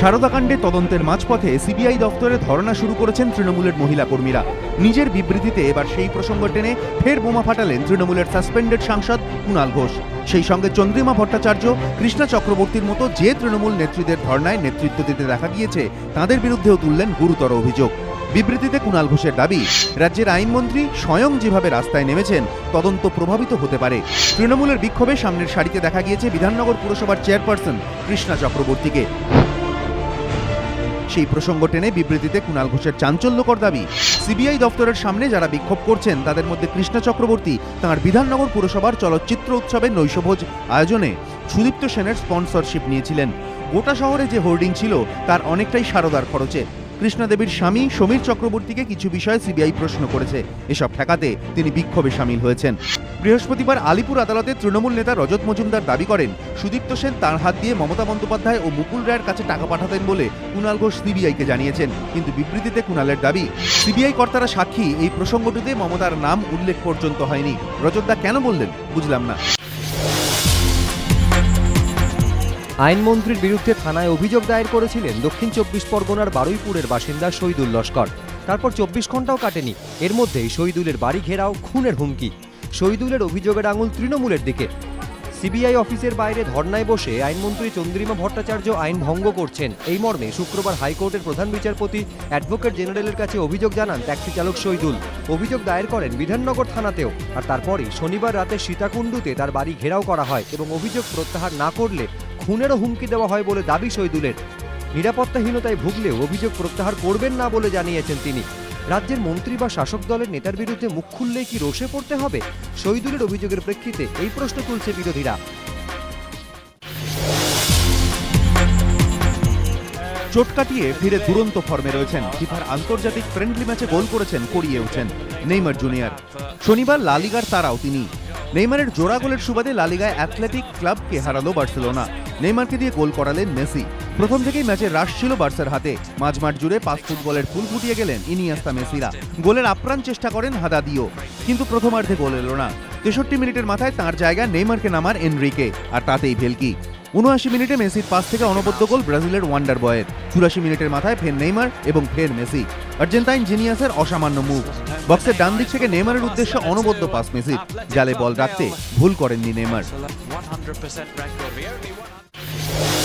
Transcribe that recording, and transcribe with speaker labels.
Speaker 1: সারদাকাণ্ডে তদন্তের মাঝপথে সিবিআই দপ্তরে ধর্ণা শুরু করেছেন তৃণমূলের মহিলা কর্মীরা। নিজের বিবৃতিতে এবার সেই প্রসঙ্গ টেনে ফের বোমা ফাটালেন তৃণমূলের সাসপেন্ডেড সাংসদ কুণাল ঘোষ। সেই সঙ্গে চন্দ্রিমা ভট্টাচার্য, কৃষ্ণা চক্রবর্তীর মতো যে তৃণমূল নেত্রীদের ধর্নায় নেতৃত্ব দিতে দেখা গিয়েছে, তাদের বিরুদ্ধেও তুললেন গুরুতর অভিযোগ। বিবৃতিতে কুণাল ঘোষের দাবি, রাজ্যের আইনমন্ত্রী স্বয়ং যেভাবে রাস্তায় নেমেছেন, তদন্ত প্রভাবিত হতে পারে। তৃণমূলের বিক্ষোভে সামনের সারিতে দেখা গিয়েছে বিধাননগর পুরসভার চেয়ারপারসন কৃষ্ণা চক্রবর্তীকে। সেই প্রসঙ্গ টেনে বিবৃতিতে কুণাল ঘোষের চাঞ্চল্যকর দাবি, সিবিআই দপ্তরের সামনে যারা বিক্ষোভ করছেন, তাদের মধ্যে কৃষ্ণা চক্রবর্তী, তাঁর বিধাননগর পুরসভার চলচ্চিত্র উৎসবের নৈশভোজ আয়োজনে সুদীপ্ত সেনের স্পন্সরশিপ নিয়েছিলেন। গোটা শহরে যে হোর্ডিং ছিল, তার অনেকটাই সারদার খরচে। কৃষ্ণাদেবীর স্বামী সমীর চক্রবর্তীকে কিছু বিষয়ে সিবিআই প্রশ্ন করেছে। এসব ঠেকাতে তিনি বিক্ষোভে সামিল হয়েছেন। বৃহস্পতিবার আলিপুর আদালতে তৃণমূল নেতা রজত মজুমদার দাবি করেন, সুদীপ্ত সেন তার হাত দিয়ে মমতা বন্দ্যোপাধ্যায় ও মুকুল রায়ের কাছে টাকা পাঠাতেন বলে কুণাল ঘোষ সিবিআইকে জানিয়েছেন। কিন্তু বিবৃতিতে কুণালের দাবি, সিবিআই কর্তারা সাক্ষী এই প্রসঙ্গটিতে মমতার নাম উল্লেখ পর্যন্ত হয়নি। রজতদা কেন বললেন, বুঝলাম না।
Speaker 2: আইনমন্ত্রীর বিরুদ্ধে থানায় অভিযোগ দায়ের করেছিলেন দক্ষিণ চব্বিশ পরগনার বারুইপুরের বাসিন্দা শহীদুল লস্কর। তারপর চব্বিশ ঘন্টাও কাটেনি। এর মধ্যেই শহীদুলের বাড়ি ঘেরাও, খুনের হুমকি। শহীদুলের অভিযোগের আঙুল তৃণমূলের দিকে। সিবিআই অফিসের বাইরে ধর্নায় বসে আইনমন্ত্রী চন্দ্রিমা ভট্টাচার্য আইন ভঙ্গ করছেন। এই মর্মে শুক্রবার হাইকোর্টের প্রধান বিচারপতি অ্যাডভোকেট জেনারেলের কাছে অভিযোগ জানান ট্যাক্সি চালক শহীদুল। অভিযোগ দায়ের করেন বিধাননগর থানাতেও। আর তারপরই শনিবার রাতে সীতাকুণ্ডুতে তার বাড়ি ঘেরাও করা হয় এবং অভিযোগ প্রত্যাহার না করলে খুনেরও হুমকি দেওয়া হয় বলে দাবি শহীদুলের। নিরাপত্তাহীনতায় ভুগলেও অভিযোগ প্রত্যাহার করবেন না বলে জানিয়েছেন তিনি। রাজ্যের মন্ত্রী বা শাসক দলের নেতার বিরুদ্ধে মুখ খুললেই কি রোষে পড়তে হবে? শহীদুলের অভিযোগের প্রেক্ষিতে এই প্রশ্ন তুলছে বিরোধীরা।
Speaker 1: চোট কাটিয়ে ফিরে দুরন্ত ফর্মে রয়েছেন ফিফার আন্তর্জাতিক ফ্রেন্ডলি ম্যাচে গোল করেছেন করিয়েওছেন নেইমার জুনিয়র। শনিবার লালিগার তারাও তিনি। নেইমারের জোড়া গোলের সুবাদে লালিগায় অ্যাথলেটিক ক্লাবকে হারালো বার্সেলোনা। নেইমারকে দিয়ে গোল করালেন মেসি। প্রথম থেকেই ম্যাচের রাশ ছিল বার্সার হাতে। মাঝমাঠ জুড়ে পাঁচ ফুটবলের ফুল ফুটিয়ে গেলেন ইনিয়াস্তা মেসিরা। গোলের আপ্রাণ চেষ্টা করেন হাদাদিও। কিন্তু প্রথমার্ধে গোল এলো না। তেষট্টি মিনিটের মাথায় তাঁর জায়গায় নেইমারকে নামার এনরিকে। আর তাতেই ভেলকি। উনআশি মিনিটে মেসির পাস থেকে অনবদ্য গোল ব্রাজিলের ওয়ান্ডার বয়ের চুরাশি মিনিটের মাথায় ফের নেইমার এবং ফের মেসি। আর্জেন্টাইন জিনিয়াসের অসামান্য মুভ বক্সের ডান দিক থেকে নেইমারের উদ্দেশ্যে অনবদ্য পাস মেসির জালে বল রাখতে ভুল করেননি Neymar.
Speaker 3: 100% record here. Thank you.